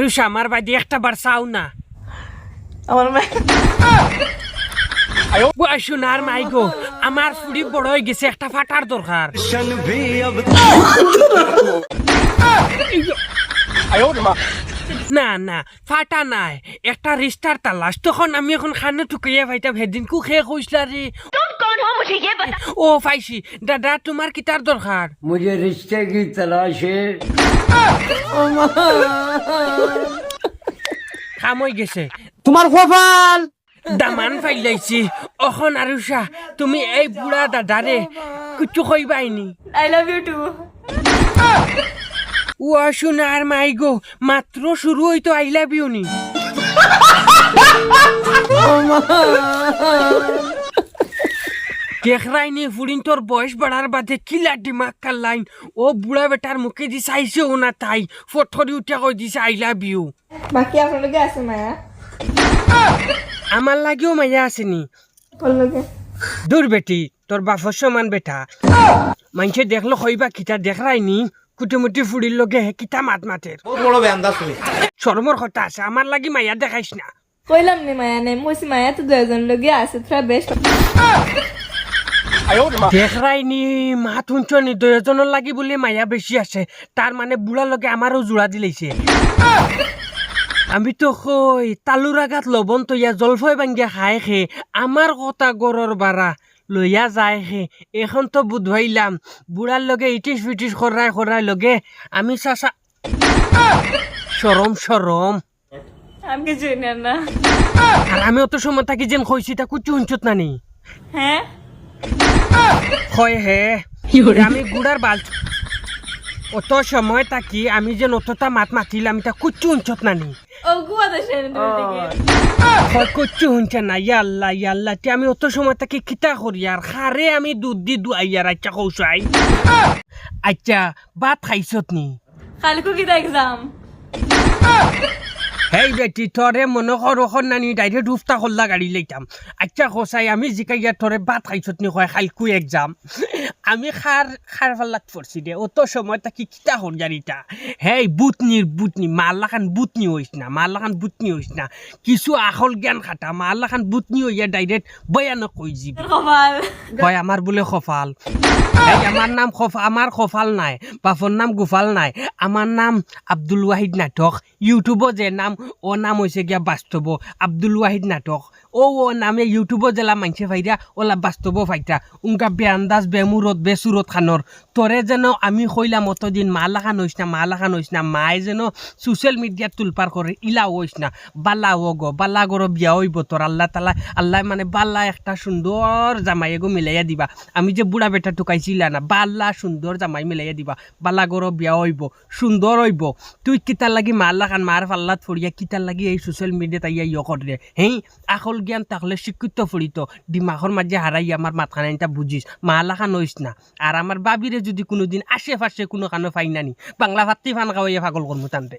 রুষা আমার বাড়ি একটা বার চাও না। আমার মা ওই সোনার মাই গো আমার ফুড়ি বড় হয়ে গেছে একটা ফাটার দরকার। না না ফাটা নাই একটা রিস্টার তালাশ। তখন আমি এখন খানে টুকাইয়া ভাইটা ভেদিন কু খেয়ে কইসলা রে ও পাইছি দাদা তোমার কিতার দরকার मुझे रिश्ते की तलाश है কাম হয়ে গেছে তোমার কপাল দামান ফাইলাইছি অখন আরুষা তুমি এই বুড়া দাদারে কিছু কইবাইনি আই লাভ ইউ টু ও সোনার মাই গো মাত্র শুরু হইতো আই লাভ ইউ নি দেখরাইনি ফুরিন তোর বয়স বাড়ার বাদে কিলা দিমাগ কাল্লাইন? ও বুড়া বেটার মুখে দি চাইছে ও না তাই। ফটরি উঠে কই দিছে আই লাভ ইউ। বাকি আপনার লগে আছে মায়া? আমার লাগেও মাইয়া আসেনি। দূর বেটি তোর বাপর সমান বেটা। মানুষে দেখল কইবা কিতা দেখরাইনি কুটিমুটি ফুড়ির লগে হে কিতা মাত মাতের শরমর কথা আছে আমার লাগি মাইয়া দেখাইস না। কইলাম নি মায়া নেই মইছি মায়া তো দুজন লগে আছে তোরা বেস্ট দেখরাইনি মাত শুনছনি দুজনের লাগি বলে মাইয়া বেশি আছে। তার মানে বুড়া লগে আমারও জোড়া দিলাইছে। আমি তো কই তালুর আগাত লবণ তৈয়া জলফই বাঙ্গিয়া খাই খে আমার কথা গরর বাড়া লইয়া যায় হে এখন তো বুধবাইলাম বুড়ার লগে ইটিস পিটিস করাই করাই লগে আমি চাচা সরম সরম আমি না আর আমি অত সময় থাকি যেন কইছি তা কুচু হুঞ্চত নানি। হ্যাঁ হয় হে। আমি গুড়ার বাল অত সময় থাকি আমি যেন অতটা মাত মাতিলাম তা কুচু হুঞ্চত নানি। ও গুয়া তো সেন দিকে কুচু হুঞ্চে না ইয়াল্লা ইয়াল্লা তে আমি অত সময় থাকি খিতা করি আর? খারে আমি দুধ দি দুয়াই আর আচ্ছা কৌশাই আচ্ছা ভাত খাইছত নি কালকে কি এক্সাম হেই বেটি তরে মনে কর নানি ডাইরেক্ট উফতা করলা গাড়ি লইতাম আচ্ছা কসাই আমি জিকাই জিকাইয়া তরে ভাত খাইছত নি কয় খালকু এক্সাম আমি খার খার ফাল্লাত পড়ছি দে অত সময় তাকি কিতা হর জানিতা হেই বুতনির বুতনি মাল্লাখান বুতনি হইস না মাল্লাখান বুতনি হইস না। কিছু আখল জ্ঞান খাটা মাল্লাখান বুতনি হইয়া ডাইরেক্ট বয়ানো কই যাবি কয় আমার বলে এই আমার নাম আমার খফাল নাই বাপর নাম গোপাল নাই। আমার নাম আব্দুল ওয়াহিদ নাটক। ইউটিউবত যে নাম ও নাম হৈছে গিয়া বাস্তৱ। আব্দুল ওয়াহিদ নাটক। ও ও নামে ইউটিউবত জেলা মানছে ফাইরা ওলা বাস্তৱ ফাইটা উনকা বেআন্দাজ বেমুরত বেসুরত খানৰ। তৰে যেন আমি কইলাম অতদিন মালা খান হইস না মালা খান না মায়ে যেন ছ'চিয়েল মিডিয়াত তুলপাৰ কৰে, ইলা হইস না বালা ও গো বালা গরো বিয়া হইব তোর আল্লাহ তালা, আল্লাহ মানে বালা একটা সুন্দর জামাই এগো মিলাইয়া দিবা। আমি যে বুড়া বেটা টুকাইছিলা না বাল্লা সুন্দর জামাই মিলাইয়া দিবা। বালা গরো বিয়া হইব সুন্দর হইব। তুই কিতার লাগি মাল্লা খান মার পাল্লাত ফড়িয়া কিতার লাগি এই সোশ্যাল মিডিয়াত আইয়া ইয় করে হেই আকল জ্ঞান তাহলে শিক্ষিত ফড়িত দিমাগর মাঝে হারাই আমার মাথাখান এটা বুঝিস মাল্লা খান হইস না। আর আমার বাবিরে যদি কোনোদিন আশে পাশে কোনো কানো ফাইনানি। বাংলা ভাত্তি ফান খাওয়াইয়া পাগল করমু টানতে